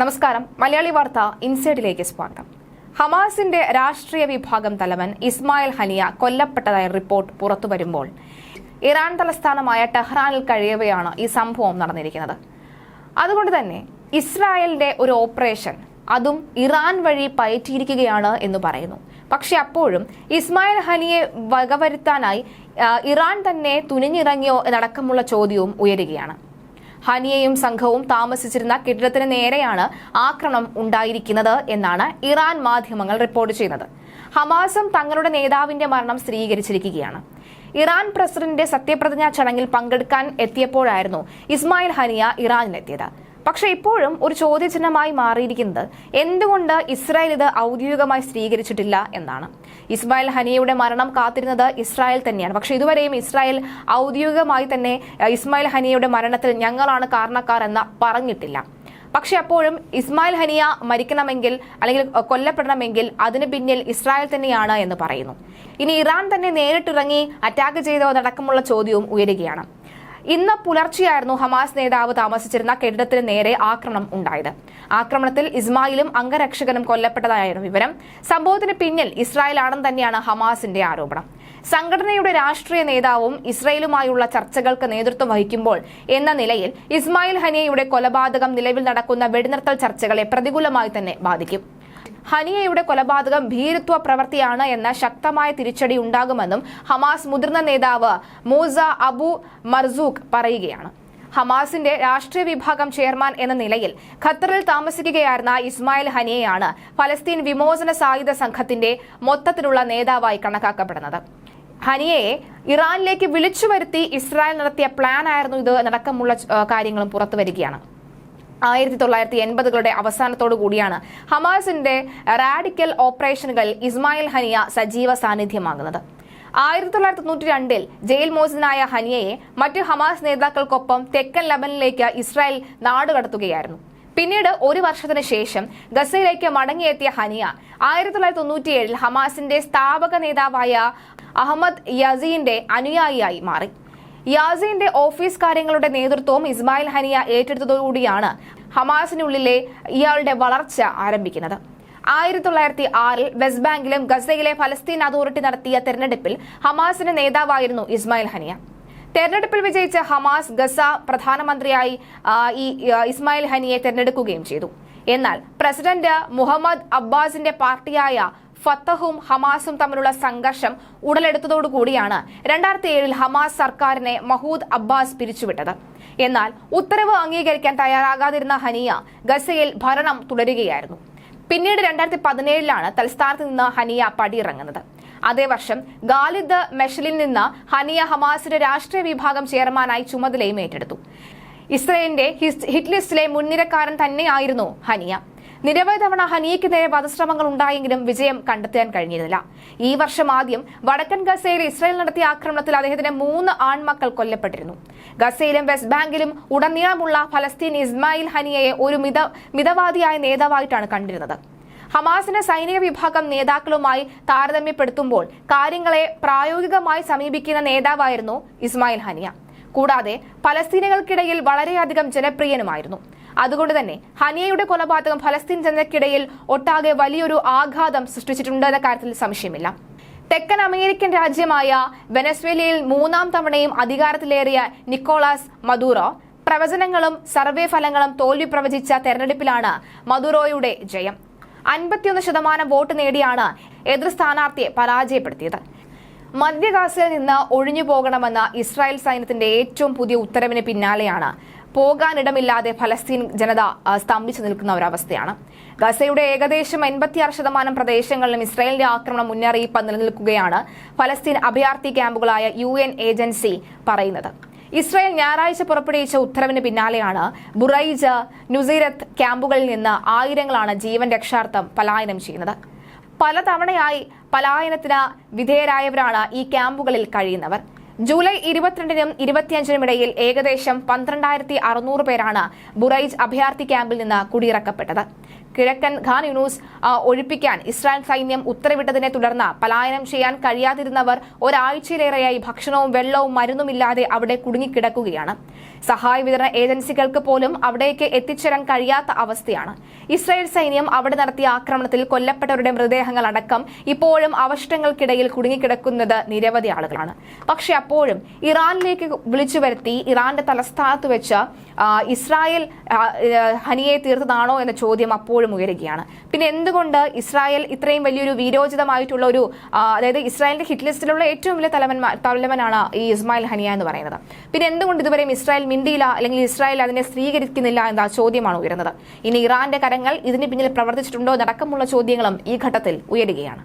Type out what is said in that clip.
നമസ്കാരം. മലയാളി വാർത്ത ഇൻസൈഡിലേക്ക് സ്വാഗതം. ഹമാസിന്റെ രാഷ്ട്രീയ വിഭാഗം തലവൻ ഇസ്മായിൽ ഹനിയ കൊല്ലപ്പെട്ടതായി റിപ്പോർട്ട് പുറത്തു വരുമ്പോൾ ഇറാൻ തലസ്ഥാനമായ ടെഹ്റാനിൽ കഴിയവെയാണ് ഈ സംഭവം നടന്നിരിക്കുന്നത്. അതുകൊണ്ട് തന്നെ ഇസ്രായേലിന്റെ ഒരു ഓപ്പറേഷൻ അതും ഇറാൻ വഴി പയറ്റിയിരിക്കുകയാണ് എന്ന് പറയുന്നു. പക്ഷെ അപ്പോഴും ഇസ്മായിൽ ഹനിയെ വകവരുത്താനായി ഇറാൻ തന്നെ തുനിഞ്ഞിറങ്ങിയോ എന്നടക്കമുള്ള ചോദ്യവും ഉയരുകയാണ്. ഹനിയയും സംഘവും താമസിച്ചിരുന്ന കെട്ടിടത്തിന് നേരെയാണ് ആക്രമണം ഉണ്ടായിരിക്കുന്നത് എന്നാണ് ഇറാൻ മാധ്യമങ്ങൾ റിപ്പോർട്ട് ചെയ്യുന്നത്. ഹമാസും തങ്ങളുടെ നേതാവിന്റെ മരണം സ്ഥിരീകരിച്ചിരിക്കുകയാണ്. ഇറാൻ പ്രസിഡന്റിന്റെ സത്യപ്രതിജ്ഞാ ചടങ്ങിൽ പങ്കെടുക്കാൻ എത്തിയപ്പോഴായിരുന്നു ഇസ്മായിൽ ഹനിയ ഇറാനിലെത്തിയത്. പക്ഷേ ഇപ്പോഴും ഒരു ചോദ്യചിഹ്നമായി മാറിയിരിക്കുന്നത് എന്തുകൊണ്ട് ഇസ്രായേൽ ഇത് ഔദ്യോഗികമായി സ്ഥിരീകരിച്ചിട്ടില്ല എന്നാണ്. ഇസ്മായിൽ ഹനിയയുടെ മരണം കാത്തിരുന്നത് ഇസ്രായേൽ തന്നെയാണ്. പക്ഷേ ഇതുവരെയും ഇസ്രായേൽ ഔദ്യോഗികമായി തന്നെ ഇസ്മായിൽ ഹനിയയുടെ മരണത്തിൽ ഞങ്ങളാണ് കാരണക്കാർ എന്ന് പറഞ്ഞിട്ടില്ല. പക്ഷെ അപ്പോഴും ഇസ്മായിൽ ഹനിയ മരിക്കണമെങ്കിൽ അല്ലെങ്കിൽ കൊല്ലപ്പെടണമെങ്കിൽ അതിന് പിന്നിൽ ഇസ്രായേൽ തന്നെയാണ് എന്ന് പറയുന്നു. ഇനി ഇറാൻ തന്നെ നേരിട്ടിറങ്ങി അറ്റാക്ക് ചെയ്തോ അടക്കമുള്ള ചോദ്യവും ഉയരുകയാണ്. ഇന്ന് പുലർച്ചെയായിരുന്നു ഹമാസ് നേതാവ് താമസിച്ചിരുന്ന കെട്ടിടത്തിന് നേരെ ആക്രമണം ഉണ്ടായത്. ആക്രമണത്തിൽ ഇസ്മായിലും അംഗരക്ഷകനും കൊല്ലപ്പെട്ടതായിരുന്നു വിവരം. സംഭവത്തിന് പിന്നിൽ ഇസ്രായേൽ ആണെന്ന് തന്നെയാണ് ഹമാസിന്റെ ആരോപണം. സംഘടനയുടെ രാഷ്ട്രീയ നേതാവും ഇസ്രയേലുമായുള്ള ചർച്ചകൾക്ക് നേതൃത്വം വഹിക്കുമ്പോൾ എന്ന നിലയിൽ ഇസ്മായിൽ ഹനിയയുടെ കൊലപാതകം നിലവിൽ നടക്കുന്ന വെടിനിർത്തൽ ചർച്ചകളെ പ്രതികൂലമായി തന്നെ ബാധിക്കും. ഹനിയയുടെ കൊലപാതകം ഭീരുത്വ പ്രവൃത്തിയാണ് എന്ന ശക്തമായ തിരിച്ചടി ഉണ്ടാകുമെന്നും ഹമാസ് മുതിർന്ന നേതാവ് മൂസ അബു മർസൂഖ് പറയുകയാണ്. ഹമാസിന്റെ രാഷ്ട്രീയ വിഭാഗം ചെയർമാൻ എന്ന നിലയിൽ ഖത്തറിൽ താമസിക്കുകയായിരുന്ന ഇസ്മായിൽ ഹനിയയാണ് ഫലസ്തീൻ വിമോചന സായുധ സംഘത്തിന്റെ മൊത്തത്തിലുള്ള നേതാവായി കണക്കാക്കപ്പെടുന്നത്. ഹനിയയെ ഇറാനിലേക്ക് വിളിച്ചു വരുത്തി ഇസ്രായേൽ നടത്തിയ പ്ലാൻ ആയിരുന്നു ഇത് അടക്കമുള്ള കാര്യങ്ങളും പുറത്തു വരികയാണ് ആയിരത്തി തൊള്ളായിരത്തി എൺപതുകളുടെ അവസാനത്തോടു കൂടിയാണ് ഹമാസിന്റെ റാഡിക്കൽ ഓപ്പറേഷനുകൾ ഇസ്മായിൽ ഹനിയ സജീവ സാന്നിധ്യമാകുന്നത്. ആയിരത്തി തൊള്ളായിരത്തി തൊണ്ണൂറ്റി രണ്ടിൽ ജയിൽ മോചിതനായ ഹനിയയെ മറ്റ് ഹമാസ് നേതാക്കൾക്കൊപ്പം തെക്കൻ ലബനിലേക്ക് ഇസ്രായേൽ നാടുകടത്തുകയായിരുന്നു പിന്നീട് ഒരു വർഷത്തിന് ശേഷം ഗസയിലേക്ക് മടങ്ങിയെത്തിയ ഹനിയ ആയിരത്തി തൊള്ളായിരത്തി തൊണ്ണൂറ്റിയേഴിൽ ഹമാസിന്റെ സ്ഥാപക നേതാവായ അഹമ്മദ് യസീന്റെ അനുയായിയായി മാറി. യാസിന്റെ ഓഫീസ് കാര്യങ്ങളുടെ നേതൃത്വവും ഇസ്മായിൽ ഹനിയ ഏറ്റെടുത്തതോടുകൂടിയാണ് ഹമാസിനുള്ളിലെ ഇയാളുടെ വളർച്ച ആരംഭിക്കുന്നത്. ആയിരത്തി തൊള്ളായിരത്തി ആറിൽ വെസ്റ്റ് ബാങ്കിലും ഗസയിലെ ഫലസ്തീൻ അതോറിറ്റി നടത്തിയ തെരഞ്ഞെടുപ്പിൽ ഹമാസിന്റെ നേതാവായിരുന്നു ഇസ്മായിൽ ഹനിയ. തെരഞ്ഞെടുപ്പിൽ വിജയിച്ച ഹമാസ് ഗസ പ്രധാനമന്ത്രിയായി ഈ ഇസ്മായിൽ ഹനിയെ തെരഞ്ഞെടുക്കുകയും ചെയ്തു. എന്നാൽ പ്രസിഡന്റ് മുഹമ്മദ് അബ്ബാസിന്റെ പാർട്ടിയായ ഫത്തഹും ഹമാസും തമ്മിലുള്ള സംഘർഷം ഉടലെടുത്തതോടുകൂടിയാണ് രണ്ടായിരത്തി ഏഴിൽ ഹമാസ് സർക്കാരിനെ മഹൂദ് അബ്ബാസ് പിരിച്ചുവിട്ടത്. എന്നാൽ ഉത്തരവ് അംഗീകരിക്കാൻ തയ്യാറാകാതിരുന്ന ഹനിയ ഗസയിൽ ഭരണം തുടരുകയായിരുന്നു. പിന്നീട് രണ്ടായിരത്തി പതിനേഴിലാണ് തലസ്ഥാനത്ത് നിന്ന് ഹനിയ പടിയിറങ്ങുന്നത്. അതേ വർഷം ഗാലിദ് മെഷലിൽ നിന്ന് ഹനിയ ഹമാസിന്റെ രാഷ്ട്രീയ വിഭാഗം ചെയർമാനായി ചുമതലയും ഏറ്റെടുത്തു. ഇസ്രയേലിന്റെ ഹിറ്റ് ലിസ്റ്റിലെ മുൻനിരക്കാരൻ തന്നെയായിരുന്നു ഹനിയ. നിരവധി തവണ ഹനിയയ്ക്ക് നേരെ വധശ്രമങ്ങൾ ഉണ്ടായെങ്കിലും വിജയം കണ്ടെത്താൻ കഴിഞ്ഞിരുന്നില്ല. ഈ വർഷം ആദ്യം വടക്കൻ ഗസയിൽ ഇസ്രായേൽ നടത്തിയ ആക്രമണത്തിൽ അദ്ദേഹത്തിന്റെ മൂന്ന് ആൺമക്കൾ കൊല്ലപ്പെട്ടിരുന്നു. ഗസയിലും വെസ്റ്റ് ബാങ്കിലും ഉടനീളമുള്ള ഫലസ്തീൻ ഇസ്മായിൽ ഹനിയയെ ഒരു മിത മിതവാദിയായ നേതാവായിട്ടാണ് കണ്ടിരുന്നത്. ഹമാസിന്റെ സൈനിക വിഭാഗം നേതാക്കളുമായി താരതമ്യപ്പെടുത്തുമ്പോൾ കാര്യങ്ങളെ പ്രായോഗികമായി സമീപിക്കുന്ന നേതാവായിരുന്നു ഇസ്മായിൽ ഹനിയ. കൂടാതെ പലസ്തീനുകൾക്കിടയിൽ വളരെയധികം ജനപ്രിയനുമായിരുന്നു. അതുകൊണ്ട് തന്നെ ഹനിയയുടെ കൊലപാതകം ഫലസ്തീൻ ജനതയ്ക്കിടയിൽ ഒട്ടാകെ വലിയൊരു ആഘാതം സൃഷ്ടിച്ചിട്ടുണ്ട് എന്ന കാര്യത്തിൽ സംശയമില്ല. തെക്കൻ അമേരിക്കൻ രാജ്യമായ വെനസ്വേലയിൽ മൂന്നാം തവണയും അധികാരത്തിലേറിയ നിക്കോളാസ് മദൂറോ പ്രവചനങ്ങളും സർവേ ഫലങ്ങളും തോൽവി പ്രവചിച്ച തെരഞ്ഞെടുപ്പിലാണ് മദുറോയുടെ ജയം. അൻപത്തിയൊന്ന് ശതമാനം വോട്ട് നേടിയാണ് എതിർ സ്ഥാനാർത്ഥിയെ പരാജയപ്പെടുത്തിയത്. മധ്യഗാസയിൽ നിന്ന് ഒഴിഞ്ഞു പോകണമെന്ന ഇസ്രായേൽ സൈന്യത്തിന്റെ ഏറ്റവും പുതിയ ഉത്തരവിന് പിന്നാലെയാണ്. പോകാനിടമില്ലാതെ ഫലസ്തീൻ ജനത സ്തംഭിച്ചു നിൽക്കുന്ന ഒരവസ്ഥയാണ്. ഗസയുടെ ഏകദേശം എൺപത്തിയാറ് ശതമാനം പ്രദേശങ്ങളിലും ഇസ്രായേലിന്റെ ആക്രമണം മുന്നറിയിപ്പ് നിലനിൽക്കുകയാണ് ഫലസ്തീൻ അഭയാർത്ഥി ക്യാമ്പുകളായ യു ഏജൻസി പറയുന്നത്. ഇസ്രായേൽ ഞായറാഴ്ച പുറപ്പെടുവിച്ച ഉത്തരവിന് പിന്നാലെയാണ് ബുറൈജ് നുസീരത്ത് ക്യാമ്പുകളിൽ നിന്ന് ആയിരങ്ങളാണ് ജീവൻ രക്ഷാർത്ഥം പലായനം ചെയ്യുന്നത്. പലതവണയായി പലായനത്തിന് വിധേയരായവരാണ് ഈ ക്യാമ്പുകളിൽ കഴിയുന്നവർ. ജൂലൈ ഇരുപത്തിരണ്ടിനും ഇരുപത്തിയഞ്ചിനും ഇടയിൽ ഏകദേശം പന്ത്രണ്ടായിരത്തി അറുന്നൂറ് പേരാണ് ബുറൈജ് അഭയാർത്ഥി ക്യാമ്പിൽ നിന്ന് കുടിയിറക്കപ്പെട്ടത്. കിഴക്കൻ ഖാൻ യൂണൂസ് ഒഴിപ്പിക്കാൻ ഇസ്രായേൽ സൈന്യം ഉത്തരവിട്ടതിനെ തുടർന്ന് പലായനം ചെയ്യാൻ കഴിയാതിരുന്നവർ ഒരാഴ്ചയിലേറെയായി ഭക്ഷണവും വെള്ളവും മരുന്നുമില്ലാതെ അവിടെ കുടുങ്ങിക്കിടക്കുകയാണ്. സഹായ വിതരണ ഏജൻസികൾക്ക് പോലും അവിടേക്ക് എത്തിച്ചേരാൻ കഴിയാത്ത അവസ്ഥയാണ്. ഇസ്രായേൽ സൈന്യം അവിടെ നടത്തിയ ആക്രമണത്തിൽ കൊല്ലപ്പെട്ടവരുടെ മൃതദേഹങ്ങൾ അടക്കം ഇപ്പോഴും അവശിഷ്ടങ്ങൾക്കിടയിൽ കുടുങ്ങിക്കിടക്കുന്നത് നിരവധി ആളുകളാണ്. പക്ഷെ അപ്പോഴും ഇറാനിലേക്ക് വിളിച്ചു വരുത്തി ഇറാന്റെ തലസ്ഥാനത്ത് വെച്ച് ഇസ്രായേൽ ഹനിയെ തീർത്തതാണോ എന്ന ചോദ്യം അപ്പോഴും ഉയരുകയാണ്. പിന്നെ എന്തുകൊണ്ട് ഇസ്രായേൽ ഇത്രയും വലിയൊരു വീരോചിതമായിട്ടുള്ള ഒരു അതായത് ഇസ്രായേലിന്റെ ഹിറ്റ് ലിസ്റ്റിലുള്ള ഏറ്റവും വലിയ തലവന്മാർ തലവനാണ് ഈ ഇസ്മായിൽ ഹനിയ എന്ന് പറയുന്നത്. പിന്നെ എന്തുകൊണ്ട് ഇതുവരെയും ഇസ്രായേൽ മിണ്ടിയില്ല അല്ലെങ്കിൽ ഇസ്രായേൽ അതിനെ സ്വീകരിക്കുന്നില്ല എന്ന ചോദ്യമാണ് ഉയരുന്നത്. ഇനി ഇറാന്റെ കരങ്ങൾ ഇതിന് പിന്നിൽ പ്രവർത്തിച്ചിട്ടുണ്ടോ എന്നടക്കമുള്ള ചോദ്യങ്ങളും ഈ ഘട്ടത്തിൽ ഉയരുകയാണ്.